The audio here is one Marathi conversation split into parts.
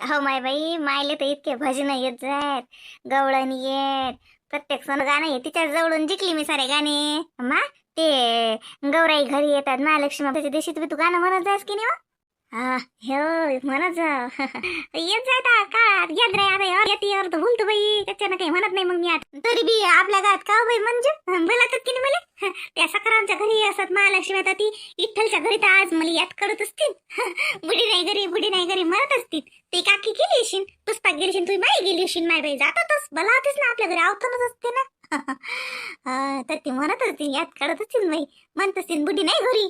हो माय बाई मायले तर इतके भजन येत जात गवळण येत. प्रत्येक सण गाणं आहे तिच्या जवळून जिंकली मी सारे गाणे. मा ते गौराई घरी येतात महालक्ष्मी बाप्पाच्या दिवशी तुम्ही तू गाणं म्हणत जास की नाही हो? म्हणत येत जाता का येत रे यार येते तर भूलतो बाई त्याच्यानं काही म्हणत नाही मग मी आता तरी बी आपल्या गावात का बाई म्हणजे बोलातात की नाही मला त्या सकारामच्या घरी असत महालक्ष्मी आता ती विठ्ठलच्या घरी तर आज मला याद करत असतील बुडी नाही घरी बुडी नाही घरी म्हणत असतील ती काकी गेली असेल पुष्पात गेली असेल तुम्ही बाई गेली असेल माय बाई जातातच भला होतीस ना आपल्या घरी आवतनच असते ना तर ती म्हणत असतील याद करत असतील बाई म्हणत असतील बुडी नाही घरी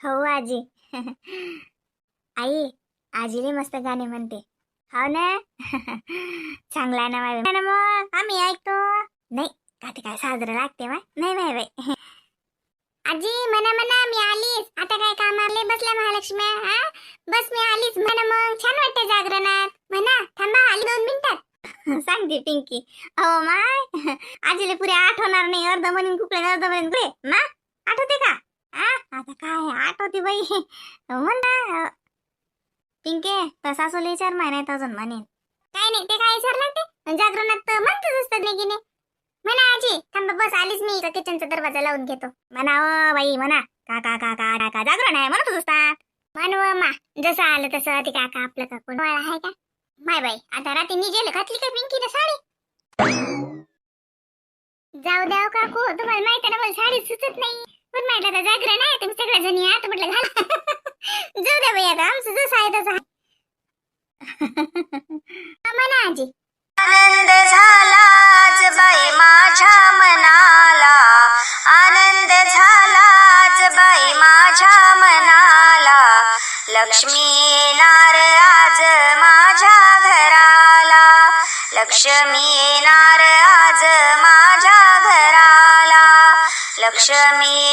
हो आजी आई आजीले मस्त गाणे म्हणते. हो ना? चांगला आहे ना माय हो ना मग? आम्ही ऐकतो. नाही का ते काय साजरं लागते माय नाही माय बाई आजी म्हणा म्हणा मी आलीच. आता काय काम आले बसल्या महालक्ष्मी हा? बस मी आलीच. म्हणा मग छान वाटते जागरणात. म्हणा थांबा आली दोन मिनिटात. सांगते पिंकी. हो माय आजीले पुरे आठवणार नाही. अर्ध म्हणून कुकडे अर्ध म्हणून कुठे मा आठवते का? आ आता काय आठवते बाई. म्हण हो ना. पिंके तर सासूला विचार माय नाही अजून म्हणेन. काय नाही ते काय विचार लागते? जागरणात तर म्हणतच असतात नाही की नाही म्हणा आजी थांब बस आलीच मी का किचनचा दरवाजा लावून घेतो. म्हणा ओ बाई म्हणा. काका काका काका जागरण आहे म्हणतच असतात. म्हणव मा जसं आलं तसं ते काका आपलं का कोण वाळा आहे का? माय बाई आता रात्री जेल घातली का पिंकीने साडी? जाऊ द्या काकू तुम्हाला माहिती ना मला साडी सुचत नाही. पण म्हटलं तर जागरण आहे तुम्ही सगळ्या जणी आता म्हटलं घाला. जाऊ द्या बाई आता आमचं जसं आहे तसं आहे. म्हणा आजी. आनंद झालाच बाई माझ्या मनाला. आनंद झालाच बाई माझ्या मनाला. लक्ष्मी येणार आज माझ्या घराला. लक्ष्मी येणार आज माझ्या घराला. लक्ष्मी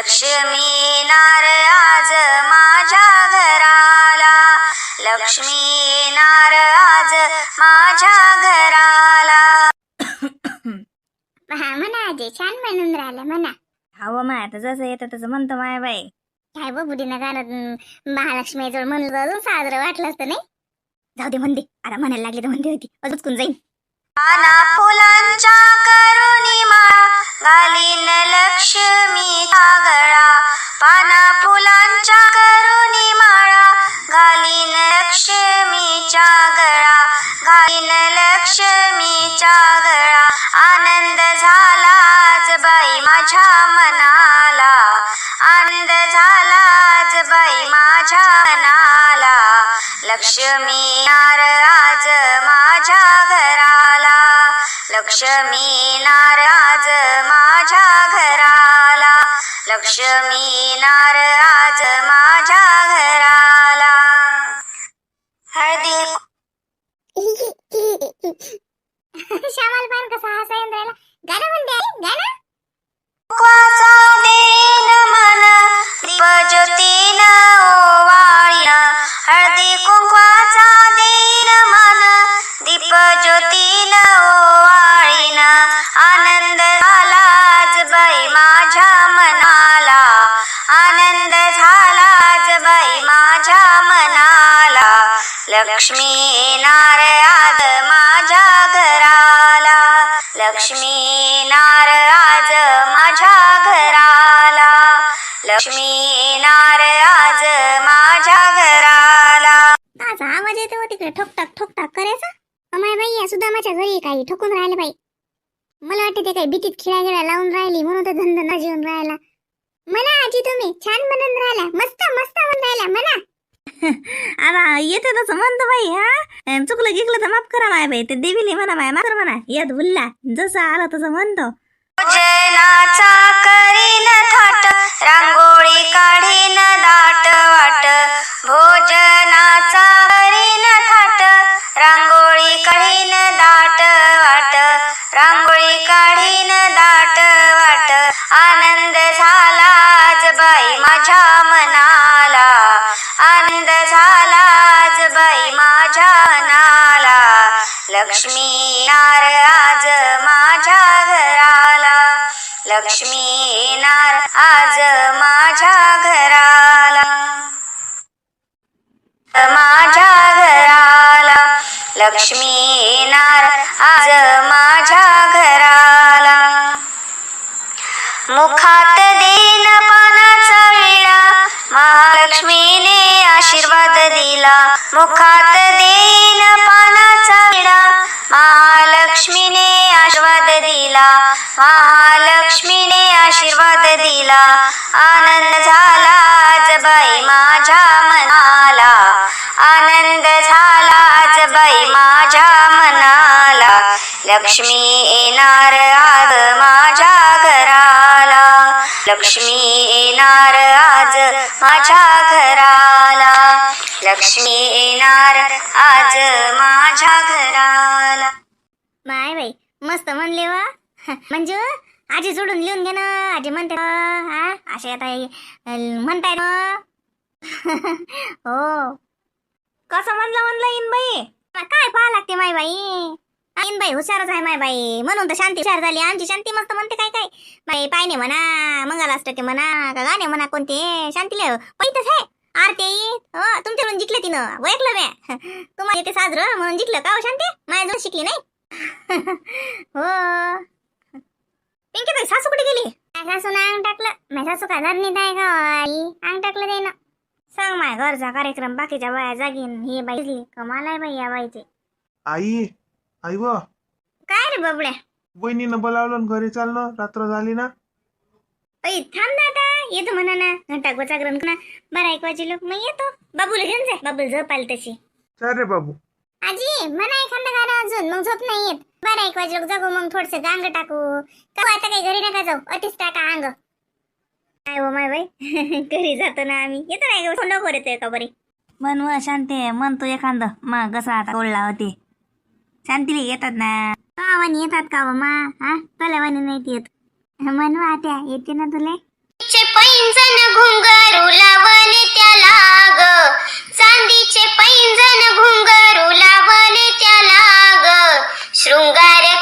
लक्ष्मी येणार आज माझ्या घराला. लक्ष्मी येणार आज माझ्या घराला. हा म्हणा आजी छान म्हणून राहिलं म्हणा. हवं माय आता जसं येतं तसं म्हणतो माय बाई. काय बघ बुडीनं गाणं महालक्ष्मी जवळ म्हणलं तर अजून साजरं वाटलं असतं नाही? जाऊ दे म्हणते. आता म्हणायला लागली तर म्हणते होती. अजून जाईन. पाना फुलांच्या करुणी माळा घालीन लक्ष्मी गळा पाना फुलांच्या करुणी माळा घालीन लक्ष्मीच्या गळा. घालीन लक्ष्मीच्या गळा. आनंद झाला आज बाई माझ्या मनाला. आनंद झाला आज बाई माझ्या मनाला. लक्ष्मी आज मा लक्ष्मी आज माझ्या घराला. लक्ष्मी आज माझ्या घराला. हळदी. श्यामाला पान कसा हसायन राहिला गाणं म्हणते गाणं? लक्ष्मी नार आज माझ्या घराला. लक्ष्मी नार आज माझ्या घराला. माझा आवाज येतो हो तिकडे ठोकटाक ठोकटाक करायचा? अमाय बाई या सुद्धा माझ्या घरी काही ठोकून राहिले बाई. मला वाटते ते काही भीतीत खिळा गिळा लावून राहिली म्हणून तर धंदा ना जेवून राहिला. म्हणा आजी तुम्ही छान म्हणून राहिला मस्त मस्त म्हणून राहिला म्हणा. आता येते तसं म्हणतो बाई हा? चुकलं गिकलं तर माफ करा माय बाई ते देवीले म्हणा माय मात्र म्हणा यात भुलला जसं आलं तसं म्हणतो. भोजनाचा करीन थाट रांगोळी काढीन दाट वाट भोजन लक्ष्मी येणार आज माझ्या घराला लक्ष्मी येणार आज माझ्या घराला माझ्या घराला लक्ष्मी येणार आज माझ्या घराला मुखात देन पानाचा विळा महालक्ष्मीने आशीर्वाद दिला. मुखात देन पानाचा लक्ष्मीने आशीर्वाद दिला महालक्ष्मीने आशीर्वाद दिला. आनंद झाला आज बाई माझ्या मनाला. आनंद झाला आज बाई माझ्या मनाला. लक्ष्मी येणार आज माझ्या घराला. लक्ष्मी येणार आज माझ्या घराला. लक्ष्मी येणार आज माझ्या घराला. माय बाई मस्त म्हणले वा. म्हणजे आजी सोडून लिहून घे ना. आजी म्हणते हा असे आता हे, म्हणताय ना. हो. कसं म्हणलं म्हणलं इन बाई काय पाहा लागते माय बाई? आईन बाई हुशारच आहे माय बाई. म्हणून तर शांती हुशार झाली. आमची शांती मस्त म्हणते काय काय? बाई पायने म्हणा मंगलाष्टके म्हणा का गाणे म्हणा कोणते? शांतीला पहितच आहे. आरती हो तुमच्याकडून जिंकलं तिनं. ओळखलं म्या तुम्हाला येते साजरं म्हणून जिंकलं का हो शांती? माझ्याजवळ शिकली नाही. हो. पिंकी ताई सासू कुठे गेली? सासू अंग टाकलं. माझ्या सासू काय धरणीत आहे का आई. अंग टाकलं ते ना सांग माय घरचा कार्यक्रम बाकीच्या बाया जागीन. ही बाई दिसली. कमाल आहे बाई या बाईची. आई आई व. काय रे बबड्या? वहिनीनं बोलावलं ना घरी चाल ना रात्र झाली ना. ऐ थांब ना आता. येतो म्हणा ना. घंटा ना बरं एक वाजे लोक मग येतो. बाबूला घेऊन जाय बाबूला झोप आली तशी. चाल रे बाबू. आजी म्हणा एखादं गाणं अजून मग झोप नाही येत. बरं एक वाजे लोक जागू मग थोडस गांग टाकू. का आता काही घरी नका जाऊ. अतिच टाका अंग काय हो माय बाई? घरी जातो ना आम्ही. येतो नाही का थोडं बरं येतोय का बरी मन व शांती म्हणतो एखादं. मग कसं आता ओढला होते. शांतीला येतात ना. गावानी येतात का व मा? हा? तल्यावानी नाही येत. म्हणवा त्या येते ना तुले? चे पैंजण घुंगरू लावले त्याला ग चांदीचे पैंजण घुंगरू ग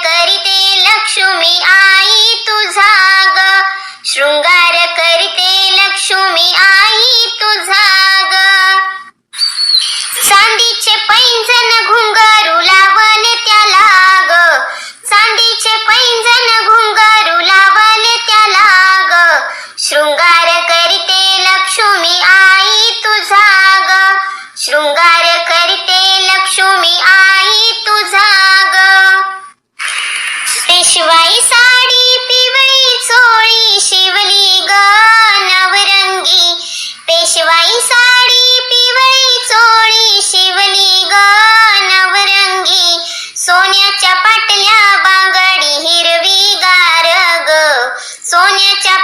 सोन्याच्या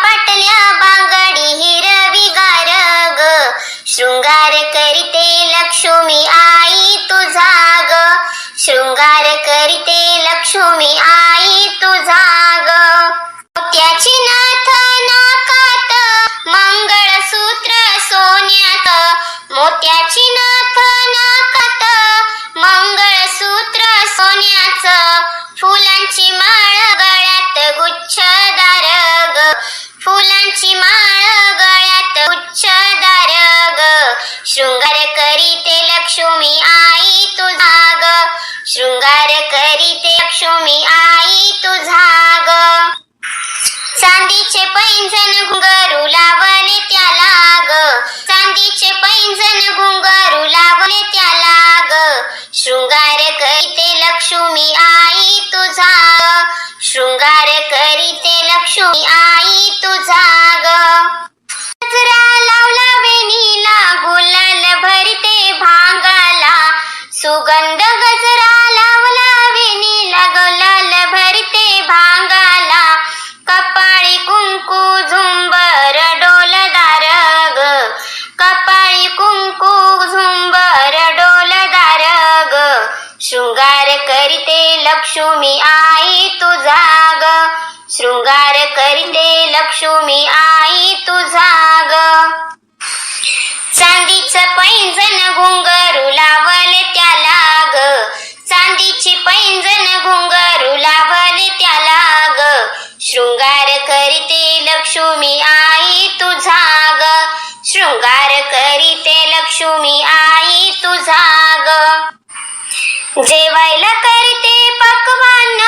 जेवायला करते पकवान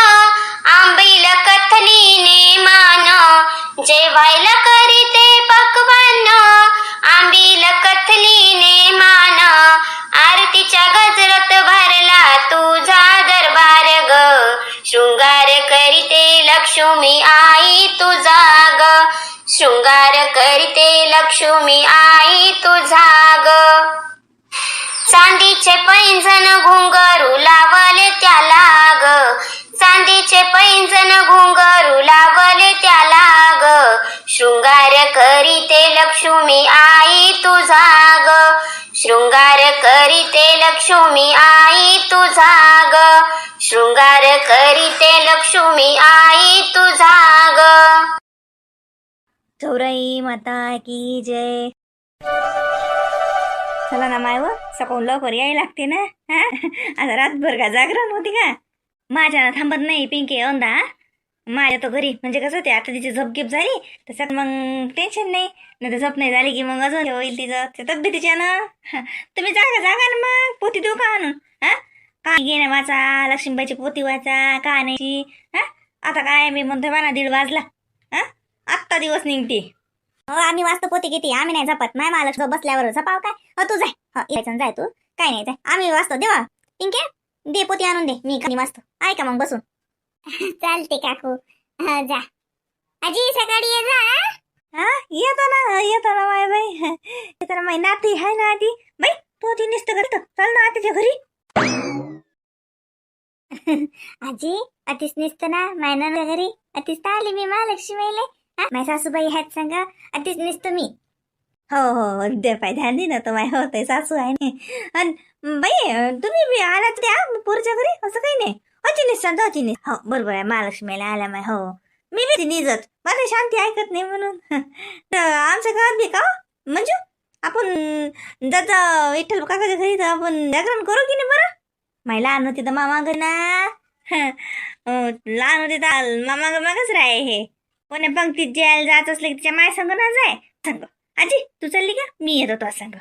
आंबील कथलीने मान जेवायला करते पकवान आंबील कथलीने मान आरतीच्या गजरत भरला तुझा दरबार ग. शृंगार करीते लक्ष्मी आई तुझा ग. शृंगार करीते लक्ष्मी आई तुझा ग. चांदीचे पैंजण घुंगरू लावले त्याला ग चांदीचे पैंजण घुंगरू लावले त्याला ग शृंगार करीते लक्ष्मी आई तुझा ग शृंगार करीते लक्ष्मी आई तुझा ग शृंगार करीते लक्ष्मी आई तुझा ग चौराई माता की जय. चला ना माय सकाळून लवकर यायला लागते ना हा? आता रातभर का जागरण होती का? माझ्या ना थांबत नाही पिंके औंदा माझ्या तो घरी म्हणजे कसं ते आता तिची झपगीप झाली तसं मग टेन्शन नाही. नाही तर झप नाही झाली की मग अजून हे होईल तिचं त्या तब्येतीच्या ना? तुम्ही जागा जागा ना मग पोती देऊ का आणून हा? काय घेणे वाचा लक्ष्मीबाईची पोती वाचा का नाही हा? आता काय मी म्हणतो मला दीड वाजला हा? आत्ता दिवस निघते. हो आम्ही वाचतो पोती किती? आम्ही नाही झपत माय महालक्ष्मी बसल्यावर झपाव काय? हो तू जाय. हो जाय तू. काय नाही जाय. आम्ही वाचतो देवा. पिंके दे पोती आणून दे. मी खाली वाचतो ऐका मग बसून. चालते काकू. हा, जा. आजी सकाळी ये जा हा? येतो ना येतो ना माय बाई. येतो ना माय नाती हाय ना आधी. बाई तो ती निस्त करत. चल ना आतीच्या घरी. आजी अतिस निसत ना. मायना घरी. तर आली मी महालक्ष्मीले. हा माय सासूबाई आहेत सांगा अतिस निसतो मी हो हो दे पाय ध्यान दे ना तो माय हो ते सासू आहे ने अन बाई तुम्ही बी आला तरी आ पोरच्या घरी असं काही नाही होती निसत होती निस हो बरोबर आहे महालक्ष्मीला आला माय हो मी बी निजत मला शांती ऐकत नाही म्हणून तर आमच्या गावात बी का म्हणजे आपण दादा विठ्ठल काकाच्या घरी तर आपण जागरण करू की नाही बरं माय लहान होती तर मामा ना लहान होती तर मामा मागच राहे हे कोण्या ती ज्याला जात असले की तिच्या माय संग ना जाय. संग. आजी तू चालली का? मी येतो तो संग.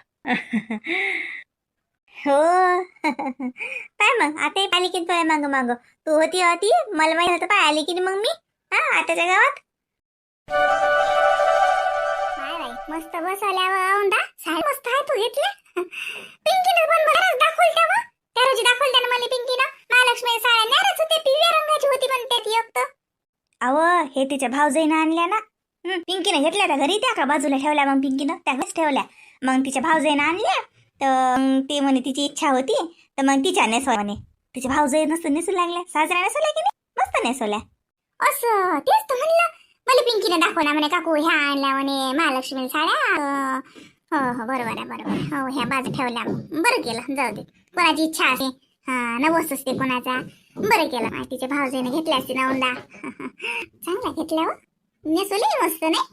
हो. पाय मग आता आली की पाय माग माग. तू होती होती मला माहिती होतं पाय आली की नाही मग मी? हा आताच्या गावात? मस्त बस मस्त बसवल्यावर दा साहेब मस्त आहे तू घेतल्या पिंकीनं पण बरंच दाखवल त्या रोजी दाखवल त्यानं मला पिंकीनं. महालक्ष्मी साड्या नारच होते पिवळ्या रंगाची होती पण त्यात एक तर. अव हे तिच्या भावजाईनं आणल्या ना. पिंकीनं पिंकीने घेतल्या त्या घरी त्या का बाजूला ठेवल्या मग पिंकीनं? त्या घरीच ठेवल्या. मग तिच्या भावजाईनं आणल्या तर ते म्हणे तिची इच्छा होती तर मग तिच्या नेसवा म्हणे. तिच्या भाऊजई नसतं नेसू लागल्या. साजरा नेसवल्या की नाही? मस्त नेसवल्या. असं तेच तर म्हणलं. मला पिंकीने दाखवला म्हणे काकू ह्या आणल्या म्हणे महालक्ष्मी साड्या. हो हो बरोबर आहे बरोबर हो ह्या बाजू ठेवल्या. बरं केलं जाऊ दे. कोणाची इच्छा असते हा नवस असते कोणाचा. बरं केलं. माय तिच्या भावजीने घेतल्या असते ना हुंडा चांगला घेतल्या हो. नेसवले मस्त नाही?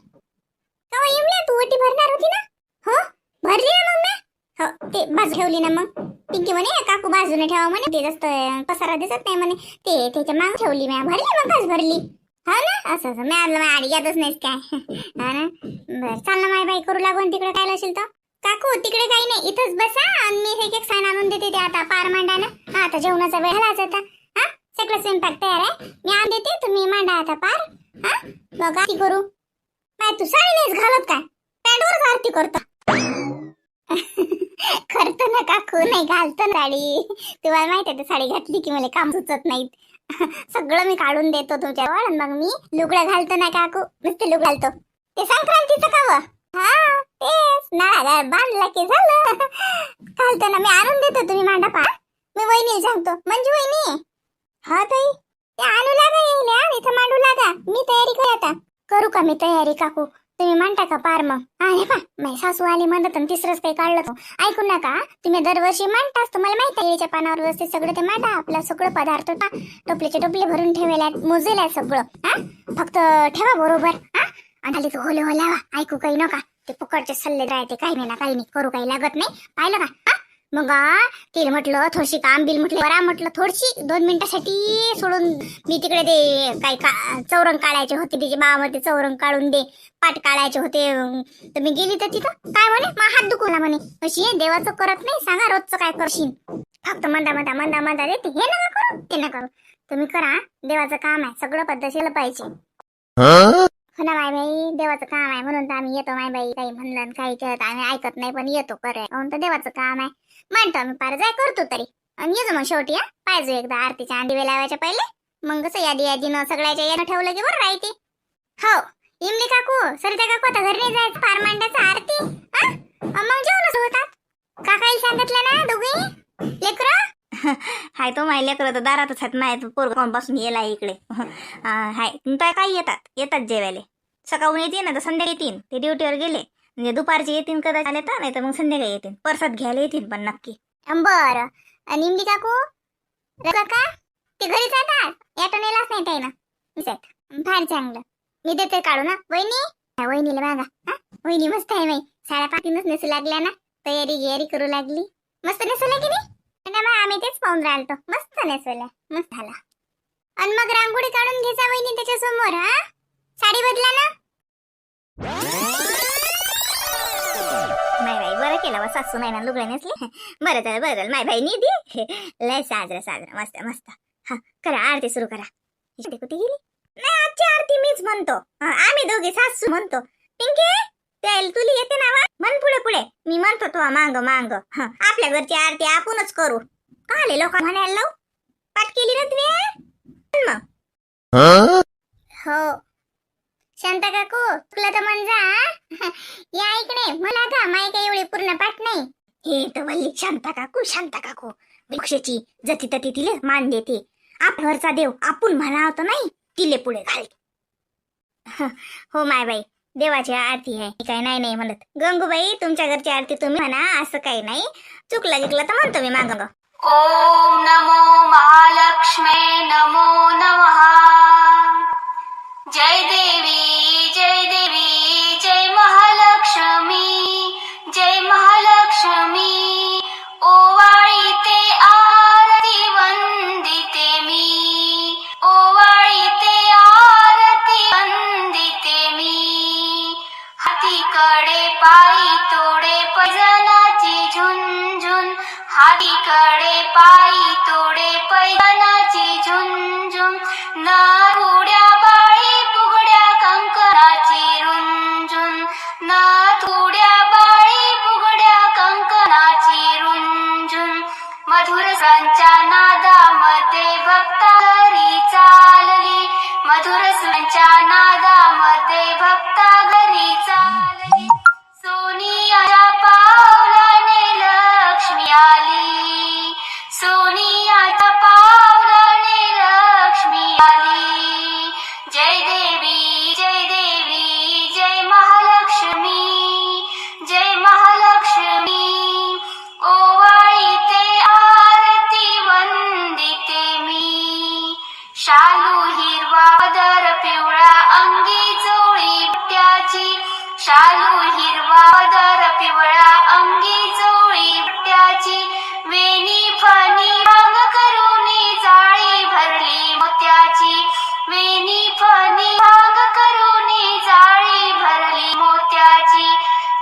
कवा येमल्या तू? वटी भरणार होती ना? हो? भरली ना मग मी हो ते बाजू ठेवली ना मग. पिंकी म्हणे काकू बाजूने ठेवा म्हणे. ते जास्त पसारा दिसत नाही म्हणे. ते त्याच्या माग ठेवली मी भरली मग काच भरली. हो ना? असं असं. मी आलं आडी यादच नाहीस काय. हा ना? बरं चाल ना माय बाई करू लागून तिकडे काय असेल तर. काकू तिकडे काही नाही. इथंच बसा आणि मी एक एक आणून देते ते आता पार मांडा ना आता जेवणाचा वेळ झालाच आता. सगळं स्वयंपाक तयार आहे. मी आण देते तुम्ही मांडा आता पार. हा? मग आरती करू. काय तू साडी नाहीच घालत काय पॅन्टवरच आरती करतो. करतो ना काकू नाही घालतो साडी. तुम्हाला माहिती आहे साडी घातली की मला काम सुचत नाहीत. सगळं मी काढून देतो तुमच्यावर मग मी लुगडं घालतो ना काकू? नुसते लुग घालतो. ते संक्रांतीचं काव हा तेच. नाळा बांधला की झालं. घालतो ना. मी आणून देतो तुम्ही मांडा पा मी वहिनी सांगतो. म्हणजे वहिनी. हा ताई? ते आणू लागा येईल आणि इथं मांडू लागा. मी तयारी कर आता. करू का मी तयारी काकू? तुम्ही मांडता का पार मग? आणि पा माझी सासू आली म्हणत आणि तिसरंच काही काढलं तो ऐकू नका तुम्ही दरवर्षी मांडताच तुम्हाला माहिती आहे. याच्या पानावर व्यवस्थित सगळं ते मांडा. आपलं सगळं पदार्थ ना टोपलेचे टोपले भरून ठेवले मोजेल आहे सगळं हा. फक्त ठेवा बरोबर हा. आणि खाली तो होले होल्या ऐकू काही नका. ते फुकटचे सल्ले राहते काही नाही ना काही नाही. करू काही लागत नाही. पाहिलं का? मग तिला म्हटलं थोडीशी काम बिल म्हटलं बरा म्हटलं थोडीशी दोन मिनिटासाठी सोडून मी तिकडे ते काही का चौरंग काढायचे होते तिचे बाबामध्ये चौरंग काढून दे पाठ काढायचे होते तर मी गेली तर तिथं काय म्हणे मा हात दुखवला म्हणे. अशी देवाचं करत नाही सांगा रोजचं काय करशील. फक्त मंदा मंदा मंदा मंदा देते हे नका करू ते नका करू. तुम्ही करा. देवाचं काम आहे सगळं पद्धतशीर पाहिजे. हो? ना माय बाई देवाचं काम आहे म्हणून तर आम्ही येतो माय बाई काही म्हणलं काही आम्ही ऐकत नाही पण येतो करे म्हणून तर देवाचं काम आहे. म्हणतो आम्ही पार जाय करतो तरी. आणि येजो मग शेवटी हा. पाहिजे एकदा आरतीच्या अंडी लावायच्या पहिले. मग कसं यादी यादीनं सगळ्याच्या यानं ठेवलं की बरं राहते. हो. इमली काकू सरिता काकू आता घरी नाही जायचं पार मांडायचं आरती. मग जेवणच होतात. काकाई सांगितलं ना दोघी लेकरं? हाय तो माय लेकरं तर दारातच आहेत माय पोरगाव बसून येला इकडे. हाय. तर काय येतात? येतात जेवायला. सकाळून येते ना तर संध्याकाळी येतील. ते ड्युटीवर गेले. म्हणजे दुपारचे येतील कदाचित आले तर नाही तर मग संध्याकाळी येतील परसात घ्यायला येतील पण नक्की. बर. आणि इमली काकू? काका ते घरी जातात याटो नेलाच नाही ताई ना फार चांगलं. मी देते काढू ना वहिनी? वहिनीला बघा. हा? वहिनी मस्त आहे बाई. साड्या पाठीनच नेसू लागल्या ना. तयारी गियारी करू लागली. मस्त नेसवल्या की नाही? आम्ही तेच पाहून राहिलो मस्त नेसवल्या. मस्त झाला. आणि मग रांगोळी काढून घ्यायचा वहिनी त्याच्यासमोर हा? साडी बदला ना? माय बाई बरं केलं बा सासू नाही ना लुगडे नेसले. बरं झालं बरं झालं. माय बाई निधी लय साजरा साजरा. मस्त मस्त. हा करा आरती सुरू करा. इकडे कुठे गेली? नाही आजची आरती मीच म्हणतो. आम्ही दोघे सासू म्हणतो. पिंके त्याला तुली येते ना वा? म्हण पुढे पुढे. मी म्हणतो तो मांग मांग. हा, आपल्या घरची आरती आपणच करू. का आले लोक म्हणायला लावू? पाठ केली ना तुम्ही मग. हो. शांता काकू तुला तर मन जा हा? या इकडे मला का माई काही एवढी पूर्ण पाठ नाही. हे तर वल्ली शांता काकू शांता काकू. भिक्षेची जती तती तिले मान देते. आपवरचा देव आपण म्हणा होतं नाही तिले पुढे घाल हो माय बाई देवाची आरती आहे. मी काही नाही नाही म्हणत. गंगूबाई तुमच्या घरची आरती तुम्ही म्हणा असं काही नाही. चुकला जिकला तर म्हणतो मी मागं ॐ नमो महालक्ष्मे नमो नमः. जय देवी जय देवी जय महालक्ष्मी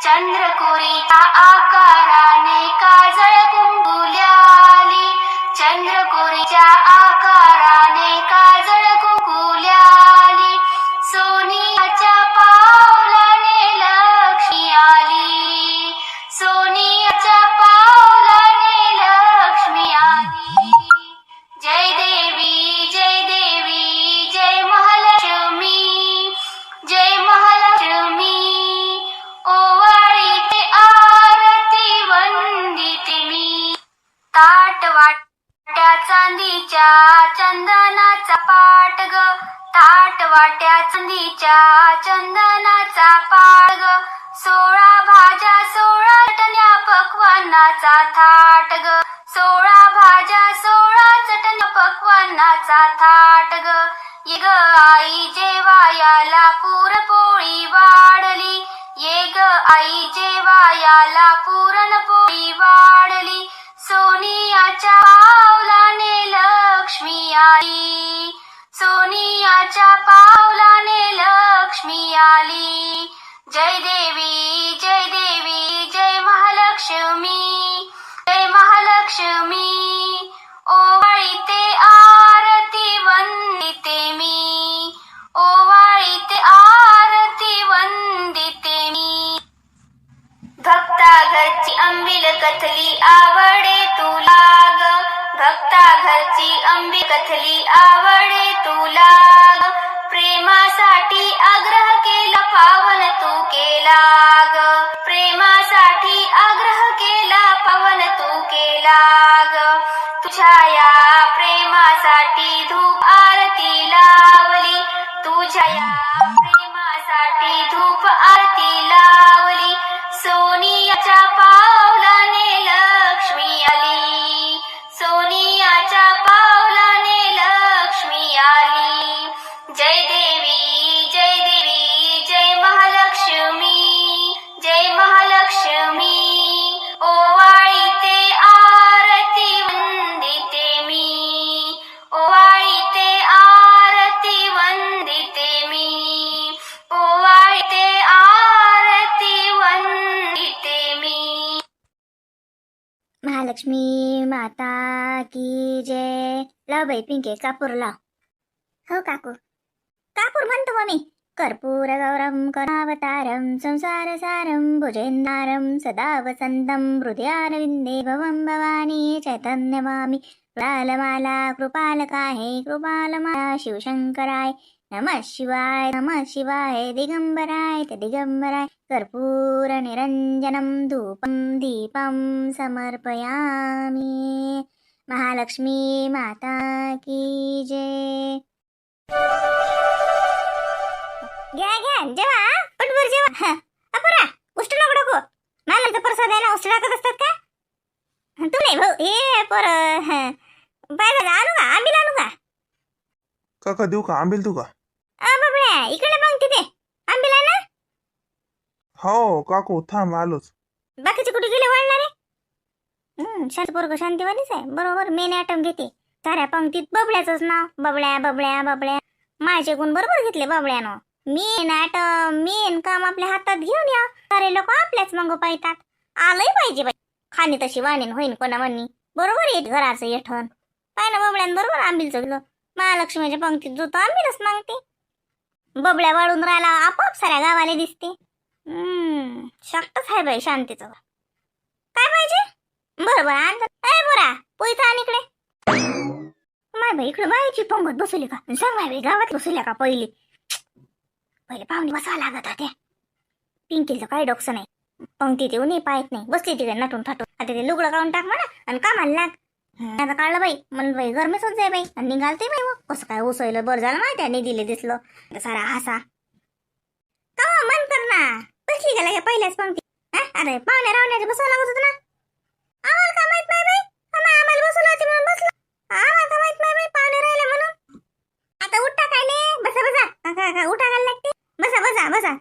चंद्रकोरीच्या आकाराने काजळ कुंकुल्याली चंद्रकोरीच्या वाट्या चांदीच्या चंदनाचा पाळग ग सोळा भाज्या सोळा चटण्या पकवानाचा थाट ग सोळा भाज्या सोळा चटण्या पकवानाचा थाट ग ये ग आई जेवायाला पुरणपोळी वाढली. ये ग आई जेवायाला पुरणपोळी वाढली. सोनियाच्या पावलाने लक्ष्मी आई. सोनियाच्या पावलाने लक्ष्मी आली. जय देवी जय देवी जय महालक्ष्मी जय महालक्ष्मी. ओवाळीते आरती वंदिते मी. ओवाळीते आरती वंदिते मी. भक्ता घरची अंबिल कथली आवडे तुला ग भक्ता घरची अंबी कथली आवडे तुला. प्रेमासाठी आग्रह केला पावन तू केला. ग प्रेमासाठी आग्रह केला पावन तू केला. ग तुझ्या या प्रेमासाठी धूप आरती लावली. तुझ्या या प्रेमासाठी धूप आरती लावली. लाव बाई पिंके कापूर लाव हो काकू. कापूर म्हणतो मग मी कर्पूर गौरम करुणावतारम संसार सारम भुजेंदारम सदा वसंतम हृदयारविंदे भवम भवानी चैतन्यवामी कृपालमाला कृपालकाहे कृपालमाला शिवशंकराय नमः शिवाय नमः शिवाय दिगंबराय ते दिगंबराय कर्पूरनिरञ्जनं धूपं दीपं समर्पयामि. महालक्ष्मी माता की जय. घ्या घ्या जेवा पटभर जेवा. हं. अपुरा उष्ट नको नको मला तर प्रसाद आहे ना उष्ट टाकत असतात का? तू नाही भाऊ हे पर पाहिजे आणू का? आंबील आणू का? काका देऊ का? आंबेल तू का? बाबड्या इकडे मग तिथे. आंबील ना? हो काकू थांब आलोच. बाकीचे कुठे गेले वळणारे? शांत पोरग आहे. बरोबर मेन आयटम घेते. साऱ्या पंक्तीत बबड्याच नाव. बबड्या बबड्या बबड्या. माझे गुण बरोबर घेतले बबड्यानं. मेन आयटम मेन काम आपल्या हातात घेऊन या. सारे लोक आपल्याच मग पाहतात आलंही पाहिजे बाई. खाणी तशी वाणीन होईन कोणा म्हणणी. बरोबर येत घराचं येठण. पाय ना बबड्यान बरोबर आंबील चगलं महालक्ष्मीच्या पंक्तीत जो तो आंबीलच मागते. बबड्या वाळून राहिला आपोआप साऱ्या गावाला दिसते. हम्म शक्तच आहे बाई शांतीचं. काय पाहिजे? बरं बरं आण ए बोरा पोईत आण इकडे. माय बाई इकडे बाईची पंगत बसवली का? सांग माय बाई गावात बसवल्या का पहिली? पहिले पाहुणे बसावं लागत होते. पिंकीचं काही डोकसं नाही. पंक्तीत येऊ नाही पाहत नाही. बसली तिकडे नटून थाटून. आता ते लुगडं काढून टाक म्हणा आणि कामाला लाग. हं, आता काढलं बाई. म्हणून बाई गरमीच होत जाय बाई. आणि निघालते बाई मग. कसं काय उसवलं बरं झालं माहिती आहे दिले दिसलं. आता सारा हसा. का हो, मन कर ना. बसली गेला पहिल्याच पंक्ती? अरे पाहुण्या रावण्याचे बसवं लागत होतं ना आम्हाला का माहीत नाही बाई आम्हा- आम्हाला बसवलं होती म्हणून बसलो आम्हाला का माहीत नाही बाई पाहुणे राहिले म्हणून आता उठा काय नाही बसा बसा का- का- का उठा घाल लागते बसा बसा बसा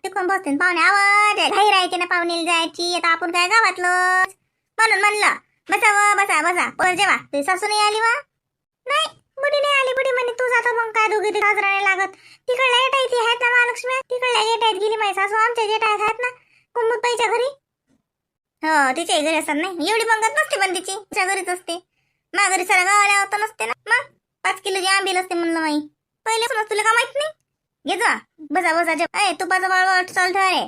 तिकडून पाहुणे आवाज घाई राहायचे ना पाहुणेला जायची. आता आपण काय गावातलं? म्हणून म्हणलं बसा व बसा बसा. पर जेवा. तुझी सासू नाही आली वा? नाही बुडी नाही आली बुडी म्हणे. तू जातो मग काय दोघी ते साजरा नाही लागत. तिकडल्या आहे ती आहेत ना महालक्ष्मी? तिकडल्या आहेत गेली माझी सासू. आमच्या येटायत आहेत ना? कुंभूताईच्या घरी? हो तिच्या घरी असतात नाही. एवढी पंगत नसते पण तिची. तिच्या घरीच असते. मा सारा सर गावाला होता नसते ना. मग? पाच किलोची आंबील असते म्हणलं माई. पहिले तुला का माहीत नाही? ये जा. बसा बसा जेव. अय तुपाचा वाळवा चालतो अरे